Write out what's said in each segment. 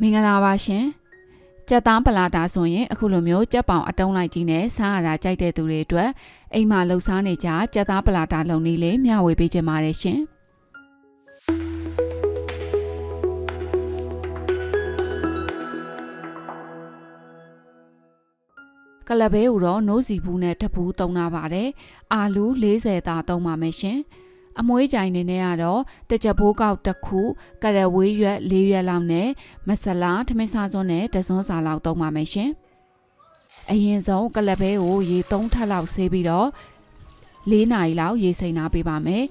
မင်္ဂလာပါရှင်ကြက်သားပလာတာဆိုရင်အခုလိုမျိုးကြက်ပောင်အတုံးလိုက်ကြီးနဲ့စားရတာကြိုက်တဲ့သူတွေအတွက်အိမ်မှာလှူစားနေကြကြက်သားပလာတာလုံနည်းလေးမျှဝေပေးခြင်းပါတယ်ရှင်ကလဘဲကိုတော့နိုးစီဘူးနဲ့တပူးတုံးတာပါတယ်အာလူ40သားတုံးပါမယ်ရှင် အမွှေးကြိုင်နေနဲ့ကတော့တကြဘိုးကောက်တစ်ခုကရဝေးရွက်၄ရွက်လောက်နဲ့မဆလာထမင်းစားစွန်းနဲ့တစွန်းစာလောက်တုံးပါမယ်ရှင်အရင်ဆုံးကလဘဲကိုရေ3ထပ်လောက်ဆေးပြီးတော့၄နာရီလောက်ရေစိမ်နာပေးပါမယ်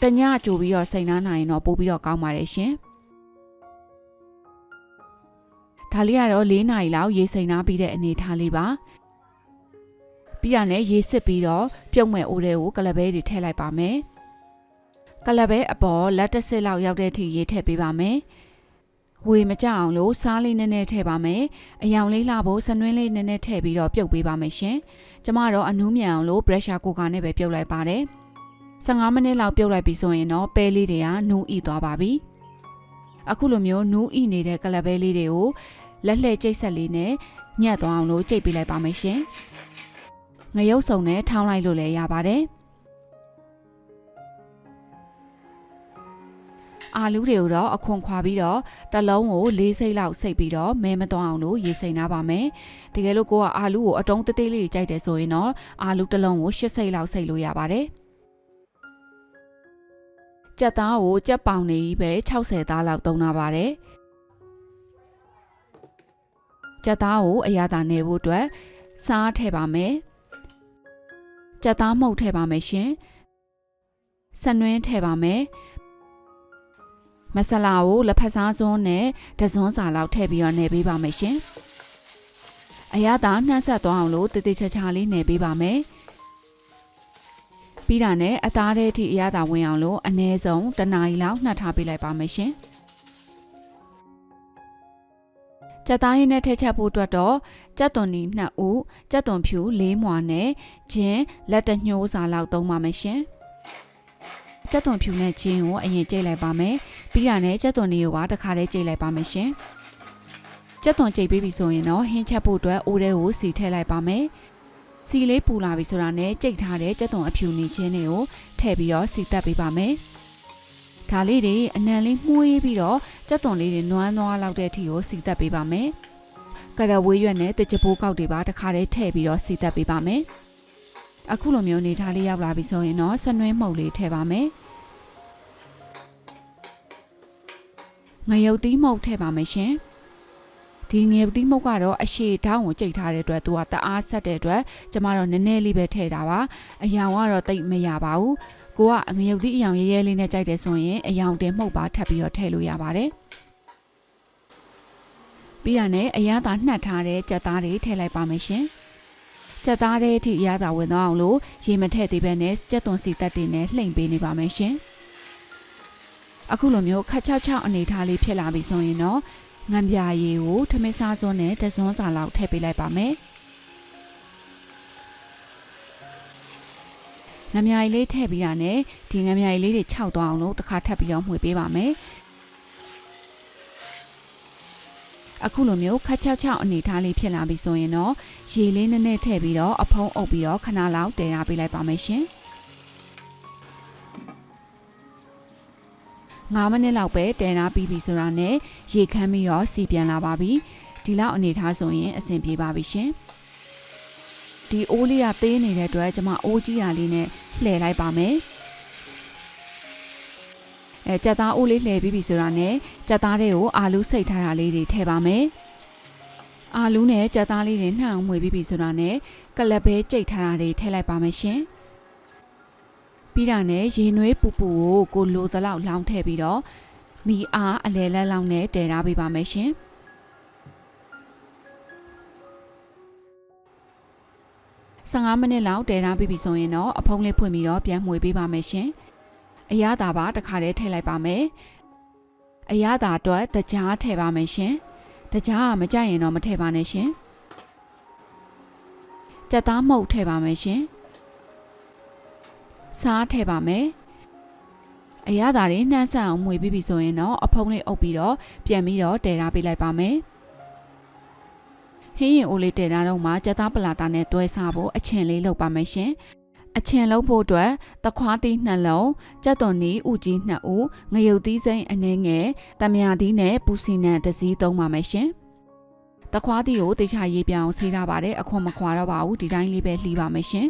တညကြိုပြီးတော့စိမ်နာနိုင်ရင်တော့ပို့ပြီးတော့ကောင်းပါတယ်ရှင်ဒါလေးကတော့၄နာရီလောက်ရေစိမ်နာပြီးတဲ့အနေထားလေးပါပြီးတာနဲ့ရေစစ်ပြီးတော့ပြုတ်မဲ့အိုးတွေကိုကလဘဲတွေထည့်လိုက်ပါမယ် ကလဘဲအပေါ်လက်တစ်စစ်လောက်ရောက်တဲ့အထိရေထည့်ပေးပါမယ်ဝေမကြအောင်လို့စားလေးနည်းနည်းထည့်ပါမယ်အယောင်လေးလှဖို့စနွင်းလေးနည်းနည်းထည့်ပြီးတော့ပြုတ်ပေးပါမယ်ရှင်ကျမတော့အနူးမြန်အောင်လို့ pressure cooker နဲ့ပဲပြုတ်လိုက်ပါတယ်15မိနစ်လောက်ပြုတ်လိုက်ပြီဆိုရင်တော့ပဲလေးတွေကနူးဤသွားပါပြီအခုလိုမျိုးနူးဤနေတဲ့ကလဘဲလေးတွေကိုလက်လှဲကျိတ်ဆက်လေးနဲ့ညက်သွားအောင်လို့ကြိတ်ပေးလိုက်ပါမယ်ရှင်ငရုတ်စုံနဲ့ထောင်းလိုက်လို့လည်းရပါတယ် အာလူးတွေကိုတော့အခွန်ခွာပြီးတော့တစ်လုံးကို၄စိတ်လောက်စိတ်ပြီးတော့မဲမသွားအောင်လို့ရေစိမ်ထားပါမယ်တကယ်လို့ကိုကအာလူးကိုအတုံးသေးသေးလေးကြိုက်တယ်ဆိုရင်တော့အာလူးတစ်လုံးကို၈စိတ်လောက်စိတ်လို့ရပါတယ်ကြက်သားကိုကြက်ပေါင်နေပဲ60သားလောက်သုံးတာပါတယ်ကြက်သားကိုအရသာနေဖို့အတွက်စားထည့်ပါမယ်ကြက်သားမှုတ်ထည့်ပါမယ်ရှင်ဆနွင်းထည့်ပါမယ် မဆလာကိုလက်ဖက်စားစွန်းနဲ့တစွန်းစာလောက်ထည့်ပြီးတော့နေပေးပါမယ်ရှင်အရသာနှမ်းဆက်သွားအောင်လို့တည်တည်ချာချာလေးနေပေးပါမယ်ပြီးတာနဲ့အသားထဲထိအရသာဝင်အောင်လို့အနည်းဆုံးတစ်နာရီလောက်နှက်ထားပေးလိုက်ပါမယ်ရှင်ကြက်သားရင်းနဲ့ထည့်ချက်ဖို့အတွက်တော့ကြက်သွန်နီ2ဦးကြက်သွန်ဖြူ၄မွာနဲ့ဂျင်းလက်တညှိုးစာလောက်သုံးပါမယ်ရှင် ကြက်သွန်ဖြူနဲ့ဂျင်းကိုအရင်ကြိတ်လိုက်ပါမယ်ပြီးတာနဲ့ကြက်သွန်နီကိုပါတစ်ခါတည်းကြိတ်လိုက်ပါမယ်ရှင်ကြက်သွန်ကြိတ်ပြီးပြီဆိုရင်တော့ဟင်းချက်ဖို့အတွက်အိုးထဲကိုစီထည့်လိုက်ပါမယ်စီလေးပူလာပြီဆိုတာနဲ့ကြိတ်ထားတဲ့ကြက်သွန်အဖြူနေချင်းတွေကိုထည့်ပြီးတော့စီတက်ပေးပါမယ်ဒါလေးတွေအနံလေးမှုေးပြီးတော့ကြက်သွန်လေးတွေနွမ်းနွားလောက်တဲ့အထိကိုစီတက်ပေးပါမယ်။ကရဝေးရွက်နဲ့တကြပိုးကောက်တွေပါတခါတည်းထည့်ပြီးတော့စီတက်ပေးပါမယ်။အခုလိုမျိုးနေထားလေးရောက်လာပြီဆိုရင်တော့ဆနွင်းမှုတ်လေးထည့်ပါမယ်။ ငရုတ်သီးမှုတ်ထည့်ပါမယ်ရှင်။ဒီငရုတ်သီးမှုတ်ကတော့အရှိတောင်းကိုကြိတ်ထားတဲ့အတွက်သူကတအားဆက်တဲ့အတွက်ကျမတို့နည်းနည်းလေးပဲထည့်တာပါ။အယောင်ကတော့တိတ်မရပါဘူး။ကိုကငရုတ်သီးအယောင်ရဲရဲလေးနဲ့ကြိုက်တယ်ဆိုရင်အယောင်တင်မှုတ်ပါထပ်ပြီးတော့ထည့်လို့ရပါတယ်ပြီးရနဲ့အရသာနှက်ထားတဲ့ကြက်သားတွေထည့်လိုက်ပါမယ်ရှင်ကြက်သားတွေအထိအရသာဝင်သွားအောင်လို့ရေမထည့်သေးဘဲနဲ့ကြက်သွန်စီတက်တွေနဲ့လှိမ့်ပေးနေပါမယ်ရှင် အခုလိုမျိုးခတ်ချောက်ချောက်အနေထားလေးဖြစ်လာပြီဆိုရင်တော့ငံပြာရည်ကိုထမင်းစားစွန်းနဲ့တစွန်းစာလောက်ထည့်ပေးလိုက်ပါမယ်ငမြာရီလေးထည့်ပြီးတာနဲ့ဒီငမြာရီလေးတွေခြောက်သွားအောင်လို့တစ်ခါထပ်ပြီးတော့မှွေပေးပါမယ်အခုလိုမျိုးခတ်ချောက်ချောက်အနေထားလေးဖြစ်လာပြီဆိုရင်တော့ရေလေးနည်းနည်းထည့်ပြီးတော့အဖုံးအုပ်ပြီးတော့ခဏလောက်တည်ထားပေးလိုက်ပါမယ်ရှင် 9မိနစ်လောက်ပဲတည်ထားပြီးပြီဆိုတာနဲ့ရေခမ်းပြီးတော့စီပြန်လာပါပြီဒီလောက်အနေထားဆိုရင်အဆင်ပြေပါပြီရှင်ဒီအိုးလေးကသေးနေတဲ့အတွက်ကျွန်မအိုးကြီးရလေးနဲ့လှည့်လိုက်ပါမယ်အဲကြက်သားအိုးလေးလှည့်ပြီးပြီဆိုတာနဲ့ကြက်သားတွေကိုအာလူးစိတ်ထားတာလေးတွေထည့်ပါမယ်အာလူးနဲ့ကြက်သားလေးတွေနှံ့အောင်မှွေပြီးပြီဆိုတာနဲ့ကလပ်ပဲကြိတ်ထားတာတွေထည့်လိုက်ပါမယ်ရှင် ပြီးတာနဲ့ရေနွေးပူပူကိုကိုလိုသလောက်လောင်းထည့်ပြီးတော့မီအားအလဲလက်လောင်းနဲ့တည်ထားပေးပါမယ်ရှင်15မိနစ်လောက်တည်ထားပြီးပြီဆိုရင်တော့အဖုံးလေးဖွင့်ပြီးတော့ပြန်မှွေပေးပါမယ်ရှင်။အရသာပါတစ်ခါတည်းထည့်လိုက်ပါမယ်။အရသာအတွက်တကြားထည့်ပါမယ်ရှင်။တကြားကမကြရင်တော့မထည့်ပါနဲ့ရှင်။ကြက်သားမုတ်ထည့်ပါမယ်ရှင်။ စားထည့်ပါမယ်။အရသာတွေနှမ်းဆန်အောင်မှွေပြီးပြီဆိုရင်တော့အဖုံးလေးအုပ်ပြီးတော့ပြန်ပြီးတော့တည်ထားပေးလိုက်ပါမယ်ဟင်းရင်အိုလေးတည်ထားတော့မှကြက်သားပလာတာနဲ့တွဲစားဖို့အချင်လေးလုပ်ပါမယ်ရှင်အချင်လုံးဖို့အတွက်တခွားသီးနှလုံးကြက်သွန်နီဥကြီး2ဦးငရုတ်သီးစိမ်းအနှဲငယ်တမယာသီးနဲ့ပူစီနံတစ်စီးသုံးပါမယ်ရှင်တခွားသီးကိုတေချာရေးပြအောင်ဆေးထားပါတယ်အခွန်မခွာတော့ပါဘူးဒီတိုင်းလေးပဲလှီးပါမယ်ရှင်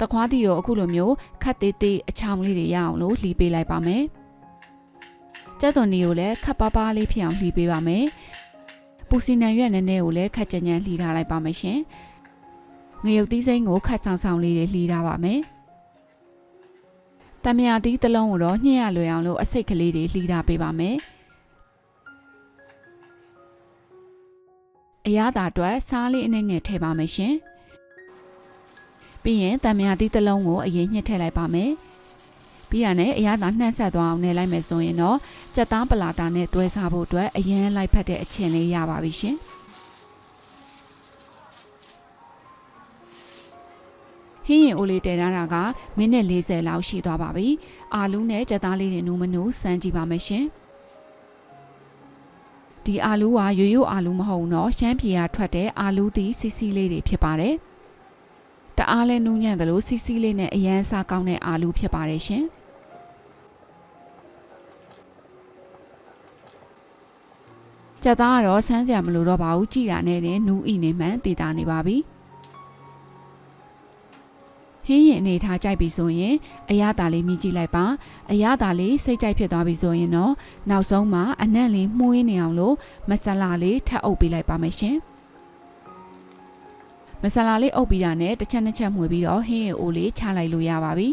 တခွားသီးကိုအခုလိုမျိုးခတ်သေးသေးအချောင်လေးတွေရအောင်လို့လှီးပေးလိုက်ပါမယ်ကြက်သွန်နီကိုလည်းခတ်ပါးပါးလေးဖြစ်အောင်လှီးပေးပါမယ်ပူစီနံရွက်နည်းနည်းကိုလည်းခတ်ကြမ်းကြမ်းလှီးထားလိုက်ပါမယ်ရှင်ငရုတ်သီးစိမ်းကိုခတ်ဆောင်ဆောင်လေးတွေလှီးထားပါမယ်တမယာသီးတစ်လုံးကိုတော့ညှက်ရလွယ်အောင်လို့အစိတ်ကလေးတွေလှီးထားပေးပါမယ်အရသာအတွက်စားလေးအနည်းငယ်ထည့်ပါမယ်ရှင် ပြီးရင်တမယာသီးတစ်လုံးကိုအရင်ညှက်ထည့်လိုက်ပါမယ်ပြီးရနဲ့အရသာနှံ့ဆက်သွားအောင်နေလိုက်မယ်ဆိုရင်တော့ကြက်သားပလာတာနဲ့တွဲစားဖို့အတွက်အရင်လိုက်ဖက်တဲ့အချင်းလေးရပါပြီရှင်ဟင်းရင်အိုလေးတည်ထားတာကမိနစ်40လောက်ရှိသွားပါပြီအာလူးနဲ့ကြက်သားလေးတွေနူးမနူးစမ်းကြည့်ပါမယ်ရှင်ဒီအာလူးကရိုးရိုးအာလူးမဟုတ်တော့ရှမ်းပြည်ကထွက်တဲ့အာလူးသီးစီစီလေးတွေဖြစ်ပါတယ် တအားလဲနူးညံ့တယ်လို့စီစီလေးနဲ့အရန်စားကောင်းတဲ့အာလူးဖြစ်ပါတယ်ရှင်ကြက်သားကတော့ဆန်းစရာမလိုတော့ပါဘူးကြည်တာနဲ့လည်းနူးဤနေမှန်တည်တာနေပါပြီဟင်းရင်အနေထားကြိုက်ပြီဆိုရင်အရသာလေးမြည်ကြည့်လိုက်ပါအရသာလေးစိတ်ကြိုက်ဖြစ်သွားပြီဆိုရင်တော့နောက်ဆုံးမှာအနံ့လေးမှုန်းနေအောင်လို့မဆလာလေးထပ်အုပ်ပေးလိုက်ပါမယ်ရှင် မဆလာလေးအုပ်ပြီးတာနဲ့တစ်ချက်နှစ်ချက်မှွေပြီးတော့ဟင်းရင်အိုလေးချလိုက်လို့ရပါပြီ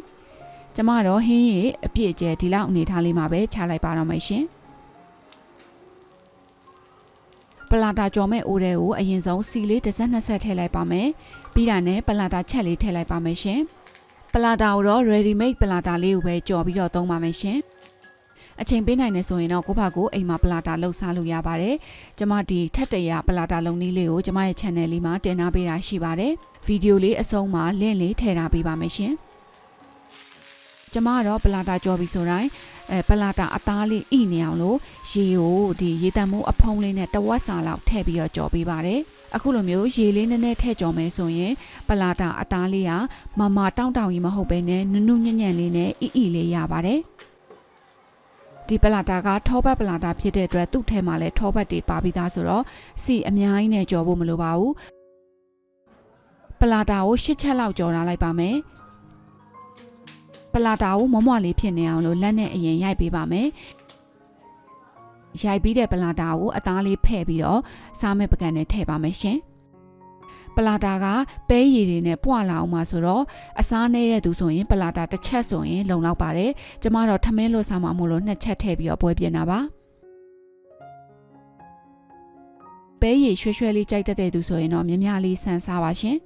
ကျမတော့ဟင်းရင်အပြည့်အကျဲဒီလောက်အနေထားလေးမှာပဲချလိုက်ပါတော့မယ်ရှင်ပလာတာကြော်မဲ့အိုးတဲ့ကိုအရင်ဆုံးစီလေးတစ်စက်နှစ်ဆက်ထည့်လိုက်ပါမယ်ပြီးတာနဲ့ပလာတာချက်လေးထည့်လိုက်ပါမယ်ရှင်ပလာတာကိုတော့ ready made ပလာတာလေးကိုပဲကြော်ပြီးတော့သုံးပါမယ်ရှင် အချိန်ပေးနိုင်နေဆိုရင်တော့ကိုယ့်ဘာကိုအိမ်မှာပလာတာလှုပ်ရှားလို့ရပါတယ်ကျမဒီထက်တရပလာတာလုံနည်းလေးကိုကျမရဲ့ channel လေးမှာတင်ထားပေးတာရှိပါတယ်ဗီဒီယိုလေးအဆုံးမှာ link လေးထည့်ထားပေးပါမယ်ရှင်ကျမကတော့ပလာတာကြော်ပြီးဆိုတိုင်းအဲပလာတာအသားလေးဣနေအောင်လို့ရေကိုဒီရေတံမိုးအဖုံးလေးနဲ့တဝက်စာလောက်ထည့်ပြီးတော့ကြော်ပေးပါတယ်အခုလိုမျိုးရေလေးနည်းနည်းထည့်ကြော်မယ်ဆိုရင် ပလာတာအသားလေးကမမတောင်းတောင်းကြီးမဟုတ်ဘဲနဲ့နုနုညံ့ညံ့လေးနဲ့ဣဣလေးရပါတယ် ဒီပလာတာကထောပတ်ပလာတာဖြစ်တဲ့အတွက်သူ့ထဲမှာလည်းထောပတ်တွေပါပြီးသားဆိုတော့စီအများကြီးနဲ့ကြော်ဖို့မလိုပါဘူးပလာတာကို၈ချက်လောက်ကြော်ထားလိုက်ပါမယ်ပလာတာကိုမွမွလေးဖြစ်နေအောင်လို့လက်နဲ့အရင်ရိုက်ပေးပါမယ်ရိုက်ပြီးတဲ့ပလာတာကိုအသားလေးဖဲ့ပြီးတော့စားမဲ့ပကံနဲ့ထည့်ပါမယ်ရှင် ပလာတာကပဲရည်တွေနဲ့ပွာလာအောင်မှာဆိုတော့အစားနေတဲ့သူဆိုရင်ပလာတာတစ်ချက်ဆိုရင်လုံလောက်ပါတယ်ကျမတော့ထမင်းလို့စားမှာမို့လို့နှစ်ချက်ထည့်ပြီးတော့ပွဲပြင်တာပါပဲရည်ရွှဲရွှဲလေးကြိုက်တတ်တဲ့သူဆိုရင်တော့မြမြလေးဆန်စားပါရှင်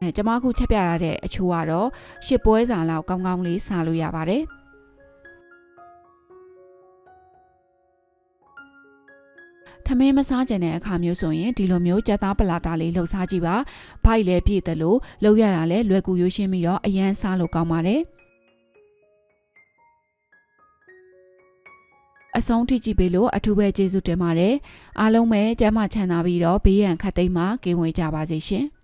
အဲကျမခုချက်ပြရတဲ့အချိုးကတော့ရှစ်ပွဲစာလောက်ကောင်းကောင်းလေးစားလို့ရပါတယ် ထမင်းမစားကြတဲ့အခါမျိုးဆိုရင်ဒီလိုမျိုးကြက်သားပလာတာလေးလှုပ်စားကြည့်ပါ။ဘိုက်လည်းပြည့်တယ်လို့လှုပ်ရတာလည်းလွယ်ကူရိုးရှင်းပြီးတော့အရန်စားလို့ကောင်းပါတယ်။အဆုံးထိကြည့်ပေးလို့အထူးပဲကျေးဇူးတင်ပါတယ်။အားလုံးပဲကျမ်းမာချမ်းသာပြီးတော့ဘေးရန်ခတ်သိမ်းမှကင်းဝေးကြပါစေရှင်။